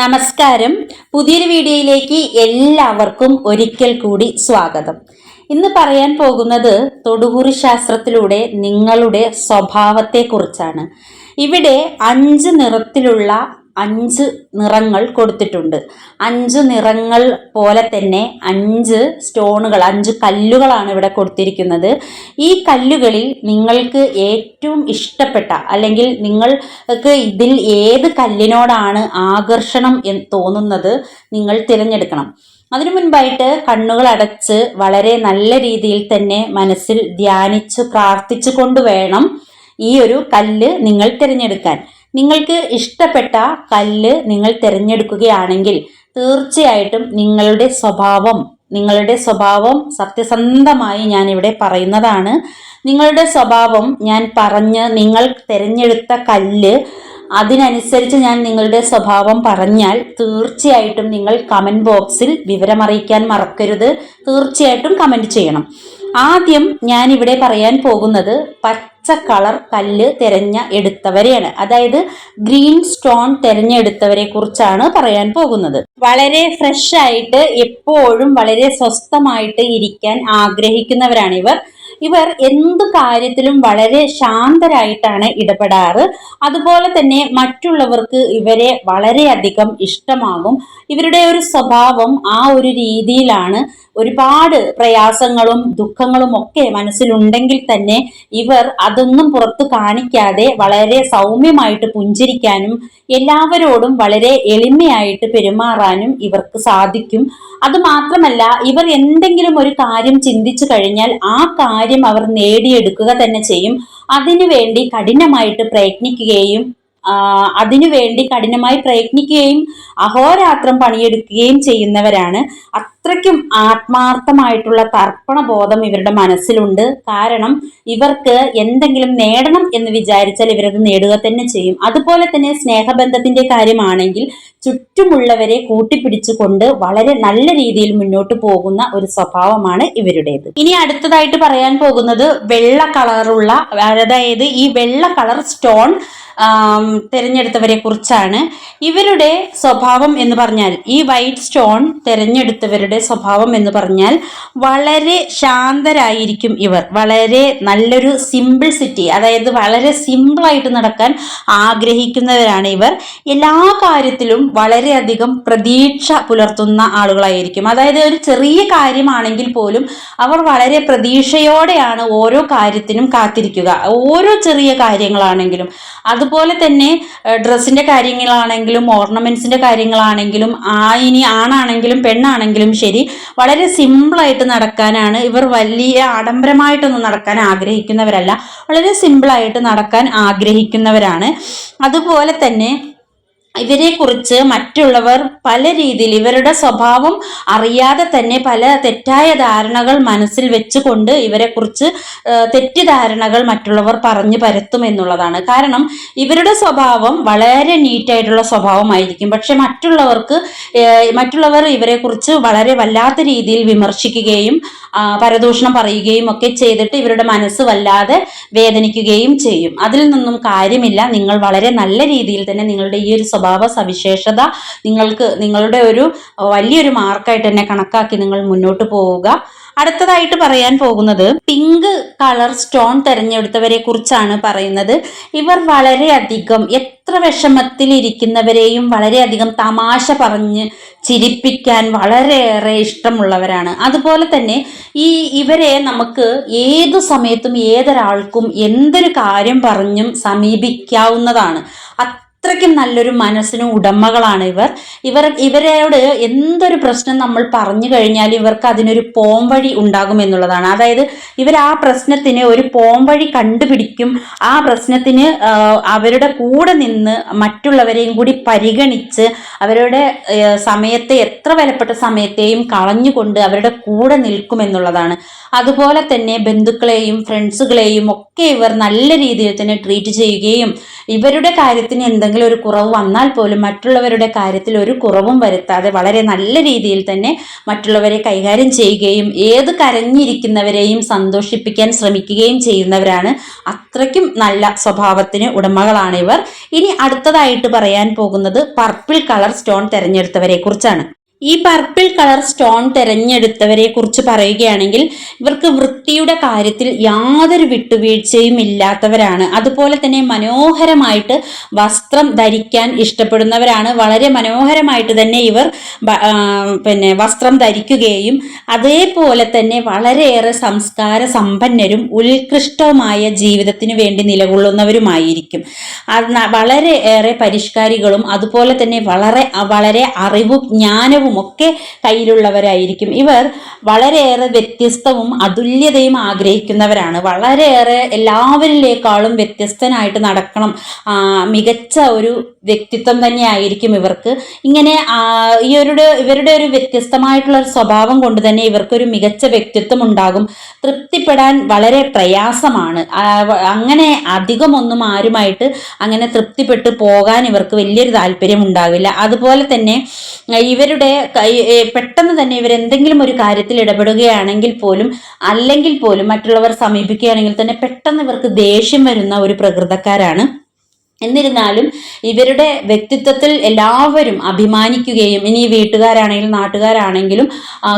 നമസ്കാരം. പുതിയൊരു വീഡിയോയിലേക്ക് എല്ലാവർക്കും ഒരിക്കൽ കൂടി സ്വാഗതം. ഇന്ന് പറയാൻ പോകുന്നത് തൊടുകുറി ശാസ്ത്രത്തിലൂടെ നിങ്ങളുടെ സ്വഭാവത്തെക്കുറിച്ചാണ്. ഇവിടെ അഞ്ച് നിറത്തിലുള്ള അഞ്ച് നിറങ്ങൾ കൊടുത്തിട്ടുണ്ട്. അഞ്ച് നിറങ്ങൾ പോലെ തന്നെ അഞ്ച് സ്റ്റോണുകൾ അഞ്ച് കല്ലുകളാണ് ഇവിടെ കൊടുത്തിരിക്കുന്നത്. ഈ കല്ലുകളിൽ നിങ്ങൾക്ക് ഏറ്റവും ഇഷ്ടപ്പെട്ട അല്ലെങ്കിൽ നിങ്ങൾക്ക് ഇതിൽ ഏത് കല്ലിനോടാണ് ആകർഷണം എന്ന് തോന്നുന്നത് നിങ്ങൾ തിരഞ്ഞെടുക്കണം. അതിനു മുൻപായിട്ട് കണ്ണുകൾ അടച്ച് വളരെ നല്ല രീതിയിൽ തന്നെ മനസ്സിൽ ധ്യാനിച്ച് പ്രാർത്ഥിച്ചു കൊണ്ട് വേണം ഈ ഒരു കല്ല് നിങ്ങൾ തിരഞ്ഞെടുക്കാൻ. നിങ്ങൾക്ക് ഇഷ്ടപ്പെട്ട കല്ല് നിങ്ങൾ തിരഞ്ഞെടുക്കുകയാണെങ്കിൽ തീർച്ചയായിട്ടും നിങ്ങളുടെ സ്വഭാവം നിങ്ങളുടെ സ്വഭാവം സത്യസന്ധമായി ഞാൻ ഇവിടെ പറയുന്നതാണ്. നിങ്ങളുടെ സ്വഭാവം ഞാൻ പറഞ്ഞ് നിങ്ങൾ തിരഞ്ഞെടുത്ത കല്ല് അതിനനുസരിച്ച് ഞാൻ നിങ്ങളുടെ സ്വഭാവം പറഞ്ഞാൽ തീർച്ചയായിട്ടും നിങ്ങൾ കമന്റ് ബോക്സിൽ വിവരമറിയിക്കാൻ മറക്കരുത്. തീർച്ചയായിട്ടും കമന്റ് ചെയ്യണം. ആദ്യം ഞാൻ ഇവിടെ പറയാൻ പോകുന്നത് പച്ച കളർ കല്ല് തിരഞ്ഞ എടുത്തവരെയാണ്. അതായത് ഗ്രീൻ സ്റ്റോൺ തിരഞ്ഞെടുത്തവരെ കുറിച്ചാണ് പറയാൻ പോകുന്നത്. വളരെ ഫ്രഷ് ആയിട്ട് എപ്പോഴും വളരെ സ്വസ്ഥമായിട്ട് ഇരിക്കാൻ ആഗ്രഹിക്കുന്നവരാണ് ഇവർ. ഇവർ എന്ത് കാര്യത്തിലും വളരെ ശാന്തരായിട്ടാണ് ഇടപെടാറ്. അതുപോലെ തന്നെ മറ്റുള്ളവർക്ക് ഇവരെ വളരെയധികം ഇഷ്ടമാകും. ഇവരുടെ ഒരു സ്വഭാവം ആ ഒരു രീതിയിലാണ് ഒരുപാട് പ്രയാസങ്ങളും ദുഃഖങ്ങളും ഒക്കെ മനസ്സിലുണ്ടെങ്കിൽ തന്നെ ഇവർ അതൊന്നും പുറത്തു കാണിക്കാതെ വളരെ സൗമ്യമായിട്ട് പുഞ്ചിരിക്കാനും എല്ലാവരോടും വളരെ എളിമയായിട്ട് പെരുമാറാനും ഇവർക്ക് സാധിക്കും. അത് മാത്രമല്ല ഇവർ എന്തെങ്കിലും ഒരു കാര്യം ചിന്തിച്ചു കഴിഞ്ഞാൽ ആ കാര്യം അവർ നേടിയെടുക്കുക തന്നെ ചെയ്യും. അതിനുവേണ്ടി കഠിനമായിട്ട് പ്രയത്നിക്കുകയും അതിനുവേണ്ടി കഠിനമായി പ്രയത്നിക്കുകയും അഹോരാത്രം പണിയെടുക്കുകയും ചെയ്യുന്നവരാണ്. അത്രയ്ക്കും ആത്മാർത്ഥമായിട്ടുള്ള തർപ്പണ ബോധം ഇവരുടെ മനസ്സിലുണ്ട്. കാരണം ഇവർക്ക് എന്തെങ്കിലും നേടണം എന്ന് വിചാരിച്ചാൽ ഇവരത് നേടുക തന്നെ ചെയ്യും. അതുപോലെ തന്നെ സ്നേഹബന്ധത്തിന്റെ കാര്യമാണെങ്കിൽ ചുറ്റുമുള്ളവരെ കൂട്ടിപ്പിടിച്ചുകൊണ്ട് വളരെ നല്ല രീതിയിൽ മുന്നോട്ട് പോകുന്ന ഒരു സ്വഭാവമാണ് ഇവരുടേത്. ഇനി അടുത്തതായിട്ട് പറയാൻ പോകുന്നത് വെള്ള കളറുള്ള അതായത് ഈ വെള്ള കളർ സ്റ്റോൺ തിരഞ്ഞെടുത്തവരെ കുറിച്ചാണ്. ഇവരുടെ സ്വഭാവം എന്ന് പറഞ്ഞാൽ ഈ വൈറ്റ് സ്റ്റോൺ തിരഞ്ഞെടുത്തവരുടെ സ്വഭാവം എന്ന് പറഞ്ഞാൽ വളരെ ശാന്തരായിരിക്കും ഇവർ. വളരെ നല്ലൊരു സിമ്പിൾ സിറ്റി അതായത് വളരെ സിമ്പിളായിട്ട് നടക്കാൻ ആഗ്രഹിക്കുന്നവരാണ് ഇവർ. എല്ലാ കാര്യത്തിലും വളരെയധികം പ്രതീക്ഷ പുലർത്തുന്ന ആളുകളായിരിക്കും. അതായത് ഒരു ചെറിയ കാര്യമാണെങ്കിൽ പോലും അവർ വളരെ പ്രതീക്ഷയോടെയാണ് ഓരോ കാര്യത്തിനും കാത്തിരിക്കുക. ഓരോ ചെറിയ കാര്യങ്ങളാണെങ്കിലും അതുപോലെ തന്നെ ഡ്രസ്സിന്റെ കാര്യങ്ങളാണെങ്കിലും ഓർണമെന്റ്സിന്റെ കാര്യങ്ങളാണെങ്കിലും ആ ഇനി ആണാണെങ്കിലും പെണ്ണാണെങ്കിലും ശരി വളരെ സിമ്പിളായിട്ട് നടക്കാനാണ് ഇവർ വലിയ ആഡംബരമായിട്ടൊന്നും നടക്കാൻ ആഗ്രഹിക്കുന്നവരല്ല. വളരെ സിമ്പിളായിട്ട് നടക്കാൻ ആഗ്രഹിക്കുന്നവരാണ്. അതുപോലെ തന്നെ ഇവരെക്കുറിച്ച് മറ്റുള്ളവർ പല രീതിയിൽ ഇവരുടെ സ്വഭാവം അറിയാതെ തന്നെ പല തെറ്റായ ധാരണകൾ മനസ്സിൽ വെച്ചുകൊണ്ട് ഇവരെ ഇവരെക്കുറിച്ച് തെറ്റിദ്ധാരണകൾ മറ്റുള്ളവർ പറഞ്ഞു പരത്തും എന്നുള്ളതാണ്. കാരണം ഇവരുടെ സ്വഭാവം വളരെ നീറ്റായിട്ടുള്ള സ്വഭാവമായിരിക്കും. പക്ഷെ മറ്റുള്ളവർക്ക് മറ്റുള്ളവർ ഇവരെക്കുറിച്ച് വളരെ വല്ലാത്ത രീതിയിൽ വിമർശിക്കുകയും പരദൂഷണം പറയുകയും ഒക്കെ ചെയ്തിട്ട് ഇവരുടെ മനസ്സ് വല്ലാതെ വേദനിക്കുകയും ചെയ്യും. അതിൽ നിന്നും കാര്യമില്ല. നിങ്ങൾ വളരെ നല്ല രീതിയിൽ തന്നെ നിങ്ങളുടെ ഈ ഒരു സ്വഭാവ സവിശേഷത നിങ്ങൾക്ക് നിങ്ങളുടെ ഒരു വലിയൊരു മാർക്കായിട്ട് തന്നെ കണക്കാക്കി നിങ്ങൾ മുന്നോട്ട് പോവുക. അടുത്തതായിട്ട് പറയാൻ പോകുന്നത് പിങ്ക് കളർ സ്റ്റോൺ തിരഞ്ഞെടുത്തവരെ കുറിച്ചാണ് പറയുന്നത്. ഇവർ വളരെയധികം എത്ര വിഷമത്തിലിരിക്കുന്നവരെയും വളരെയധികം തമാശ പറഞ്ഞ് ചിരിപ്പിക്കാൻ വളരെയേറെ ഇഷ്ടമുള്ളവരാണ്. അതുപോലെ തന്നെ ഈ ഇവരെ നമുക്ക് ഏതു സമയത്തും ഏതൊരാൾക്കും എന്തൊരു കാര്യം പറഞ്ഞും സമീപിക്കാവുന്നതാണ്. അത്രയ്ക്കും നല്ലൊരു മനസ്സിന് ഉടമകളാണ് ഇവർ. ഇവർ ഇവരോട് എന്തൊരു പ്രശ്നം നമ്മൾ പറഞ്ഞു കഴിഞ്ഞാൽ ഇവർക്ക് അതിനൊരു പോംവഴി ഉണ്ടാകും എന്നുള്ളതാണ്. അതായത് ഇവർ ആ പ്രശ്നത്തിന് ഒരു പോംവഴി കണ്ടുപിടിക്കും. ആ പ്രശ്നത്തിന് അവരുടെ കൂടെ നിന്ന് മറ്റുള്ളവരെയും കൂടി പരിഗണിച്ച് അവരുടെ സമയത്തെ എത്ര വിലപ്പെട്ട സമയത്തെയും കളഞ്ഞുകൊണ്ട് അവരുടെ കൂടെ നിൽക്കും എന്നുള്ളതാണ്. അതുപോലെ തന്നെ ബന്ധുക്കളെയും ഫ്രണ്ട്സുകളെയും ഒക്കെ ഇവർ നല്ല രീതിയിൽ തന്നെ ട്രീറ്റ് ചെയ്യുകയും ഇവരുടെ കാര്യത്തിന് എന്തെങ്കിലും എന്തെങ്കിലും ഒരു കുറവ് വന്നാൽ പോലും മറ്റുള്ളവരുടെ കാര്യത്തിൽ ഒരു കുറവും വരുത്താതെ വളരെ നല്ല രീതിയിൽ തന്നെ മറ്റുള്ളവരെ കൈകാര്യം ചെയ്യുകയും ഏത് കരഞ്ഞിരിക്കുന്നവരെയും സന്തോഷിപ്പിക്കാൻ ശ്രമിക്കുകയും ചെയ്യുന്നവരാണ്. അത്രയ്ക്കും നല്ല സ്വഭാവത്തിന് ഉടമകളാണ് ഇവർ ഇനി അടുത്തതായിട്ട് പറയാൻ പോകുന്നത് പർപ്പിൾ കളർ സ്റ്റോൺ തിരഞ്ഞെടുത്തവരെ കുറിച്ചാണ്. ഈ പർപ്പിൾ കളർ സ്റ്റോൺ തിരഞ്ഞെടുത്തവരെ കുറിച്ച് പറയുകയാണെങ്കിൽ ഇവർക്ക് വൃത്തിയുടെ കാര്യത്തിൽ യാതൊരു വിട്ടുവീഴ്ചയും ഇല്ലാത്തവരാണ്. അതുപോലെ തന്നെ മനോഹരമായിട്ട് വസ്ത്രം ധരിക്കാൻ ഇഷ്ടപ്പെടുന്നവരാണ്. വളരെ മനോഹരമായിട്ട് തന്നെ ഇവർ പിന്നെ വസ്ത്രം ധരിക്കുകയും അതേപോലെ തന്നെ വളരെയേറെ സംസ്കാര സമ്പന്നരും ഉത്കൃഷ്ടവുമായ ജീവിതത്തിന് വേണ്ടി നിലകൊള്ളുന്നവരുമായിരിക്കും. വളരെ ഏറെ പരിഷ്കാരികളും അതുപോലെ തന്നെ വളരെ വളരെ അറിവും ജ്ഞാനവും ഒക്കെ കയ്യിലുള്ളവരായിരിക്കും. ഇവർ വളരെയേറെ വ്യത്യസ്തവും അതുല്യതയും ആഗ്രഹിക്കുന്നവരാണ്. വളരെയേറെ എല്ലാവരിലേക്കാളും വ്യത്യസ്തനായിട്ട് നടക്കണം. മികച്ച ഒരു വ്യക്തിത്വം തന്നെയായിരിക്കും ഇവർക്ക്. ഇങ്ങനെ ഇവരുടെ ഇവരുടെ ഒരു വ്യത്യസ്തമായിട്ടുള്ള ഒരു സ്വഭാവം കൊണ്ട് തന്നെ ഇവർക്കൊരു മികച്ച വ്യക്തിത്വം ഉണ്ടാകും. തൃപ്തിപ്പെടാൻ വളരെ പ്രയാസമാണ്. അങ്ങനെ അധികമൊന്നും ആരുമായിട്ട് അങ്ങനെ തൃപ്തിപ്പെട്ട് പോകാൻ ഇവർക്ക് വലിയൊരു താല്പര്യം ഉണ്ടാവില്ല അതുപോലെ തന്നെ ഇവരുടെ പെട്ടെന്ന് തന്നെ ഇവർ എന്തെങ്കിലും ഒരു കാര്യത്തിൽ ഇടപെടുകയാണെങ്കിൽ പോലും അല്ലെങ്കിൽ പോലും മറ്റുള്ളവർ സമീപിക്കുകയാണെങ്കിൽ തന്നെ പെട്ടെന്ന് ഇവർക്ക് ദേഷ്യം വരുന്ന ഒരു പ്രകൃതക്കാരാണ്. എന്നിരുന്നാലും ഇവരുടെ വ്യക്തിത്വത്തിൽ എല്ലാവരും അഭിമാനിക്കുകയും ഇനി വീട്ടുകാരാണെങ്കിലും നാട്ടുകാരാണെങ്കിലും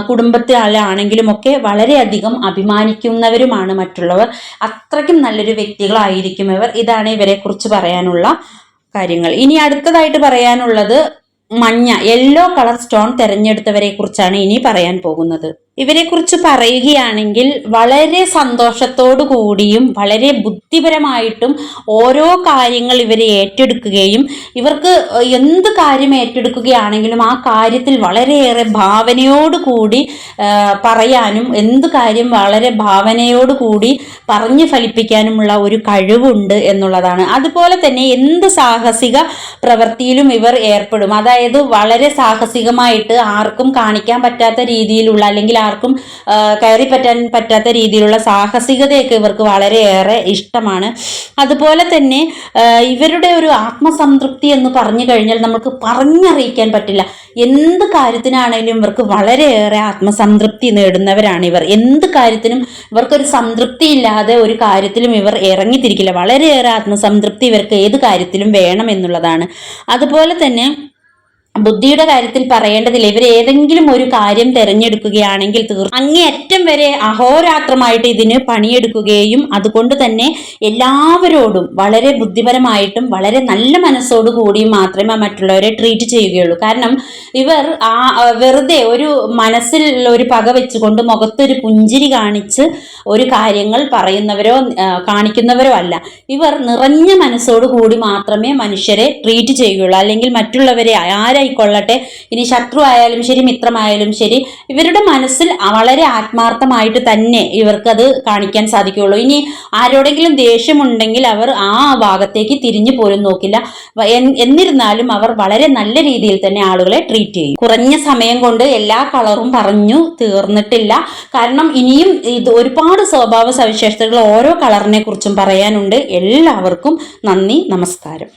കുടുംബത്തിലാണെങ്കിലും ഒക്കെ വളരെയധികം അഭിമാനിക്കുന്നവരുമാണ് മറ്റുള്ളവർ. അത്രയ്ക്കും നല്ലൊരു വ്യക്തികളായിരിക്കും ഇവർ. ഇതാണ് ഇവരെക്കുറിച്ച് പറയാനുള്ള കാര്യങ്ങൾ. ഇനി അടുത്തതായിട്ട് പറയാനുള്ളത് മഞ്ഞ യെല്ലോ കളർ സ്റ്റോൺ തിരഞ്ഞെടുത്തവരെ കുറിച്ചാണ് ഇനി പറയാൻ പോകുന്നത്. ഇവരെക്കുറിച്ച് പറയുകയാണെങ്കിൽ വളരെ സന്തോഷത്തോടു കൂടിയും വളരെ ബുദ്ധിപരമായിട്ടും ഓരോ കാര്യങ്ങൾ ഇവരെ ഏറ്റെടുക്കുകയും ഇവർക്ക് എന്ത് കാര്യം ഏറ്റെടുക്കുകയാണെങ്കിലും ആ കാര്യത്തിൽ വളരെയേറെ ഭാവനയോട് കൂടി പറയാനും എന്ത് കാര്യം വളരെ ഭാവനയോട് കൂടി പറഞ്ഞു ഫലിപ്പിക്കാനുമുള്ള ഒരു കഴിവുണ്ട് എന്നുള്ളതാണ്. അതുപോലെ തന്നെ എന്ത് സാഹസിക പ്രവൃത്തിയിലും ഇവർ ഏർപ്പെടും. അതായത് വളരെ സാഹസികമായിട്ട് ആർക്കും കാണിക്കാൻ പറ്റാത്ത രീതിയിലുള്ള അല്ലെങ്കിൽ ആർക്കും കയറി പറ്റാൻ പറ്റാത്ത രീതിയിലുള്ള സാഹസികതയൊക്കെ ഇവർക്ക് വളരെയേറെ ഇഷ്ടമാണ്. അതുപോലെ തന്നെ ഇവരുടെ ഒരു ആത്മസംതൃപ്തി എന്ന് പറഞ്ഞു കഴിഞ്ഞാൽ നമുക്ക് പറഞ്ഞറിയിക്കാൻ പറ്റില്ല. എന്ത് കാര്യത്തിനാണെങ്കിലും ഇവർക്ക് വളരെയേറെ ആത്മസംതൃപ്തി നേടുന്നവരാണ് ഇവർ. എന്ത് കാര്യത്തിനും ഇവർക്കൊരു സംതൃപ്തി ഇല്ലാതെ ഒരു കാര്യത്തിലും ഇവർ ഇറങ്ങിത്തിരിക്കില്ല. വളരെയേറെ ആത്മസംതൃപ്തി ഇവർക്ക് ഏത് കാര്യത്തിലും വേണം എന്നുള്ളതാണ്. അതുപോലെ തന്നെ ബുദ്ധിയുടെ കാര്യത്തിൽ പറയേണ്ടതില്ല. ഇവർ ഏതെങ്കിലും ഒരു കാര്യം തിരഞ്ഞെടുക്കുകയാണെങ്കിൽ തീർ അങ്ങേയറ്റം വരെ അഹോരാത്രമായിട്ട് ഇതിന് പണിയെടുക്കുകയും അതുകൊണ്ട് തന്നെ എല്ലാവരോടും വളരെ ബുദ്ധിപരമായിട്ടും വളരെ നല്ല മനസ്സോടു കൂടിയും മാത്രമേ മറ്റുള്ളവരെ ട്രീറ്റ് ചെയ്യുകയുള്ളൂ. കാരണം ഇവർ ആ വെറുതെ ഒരു മനസ്സിൽ ഒരു പക വെച്ചുകൊണ്ട് മുഖത്തൊരു പുഞ്ചിരി കാണിച്ച് ഒരു കാര്യങ്ങൾ പറയുന്നവരോ കാണിക്കുന്നവരോ അല്ല. ഇവർ നിറഞ്ഞ മനസ്സോടു കൂടി മാത്രമേ മനുഷ്യരെ ട്രീറ്റ് ചെയ്യുകയുള്ളൂ. അല്ലെങ്കിൽ മറ്റുള്ളവരെ ആരെ ആയിക്കൊള്ളട്ടെ. ഇനി ശത്രു ആയാലും ശരി മിത്രമായാലും ശരി ഇവരുടെ മനസ്സിൽ വളരെ ആത്മാർത്ഥമായിട്ട് തന്നെ ഇവർക്കത് കാണിക്കാൻ സാധിക്കുകയുള്ളൂ. ഇനി ആരോടെങ്കിലും ദേഷ്യമുണ്ടെങ്കിൽ അവർ ആ ഭാഗത്തേക്ക് തിരിഞ്ഞു പോലും നോക്കില്ല. എന്നിരുന്നാലും അവർ വളരെ നല്ല രീതിയിൽ തന്നെ ആളുകളെ ട്രീറ്റ് ചെയ്യും. കുറഞ്ഞ സമയം കൊണ്ട് എല്ലാ കളറും പറഞ്ഞു തീർന്നിട്ടില്ല. കാരണം ഇനിയും ഇത് ഒരുപാട് സ്വഭാവ സവിശേഷതകൾ ഓരോ കളറിനെ കുറിച്ചും പറയാനുണ്ട്. എല്ലാവർക്കും നന്ദി നമസ്കാരം.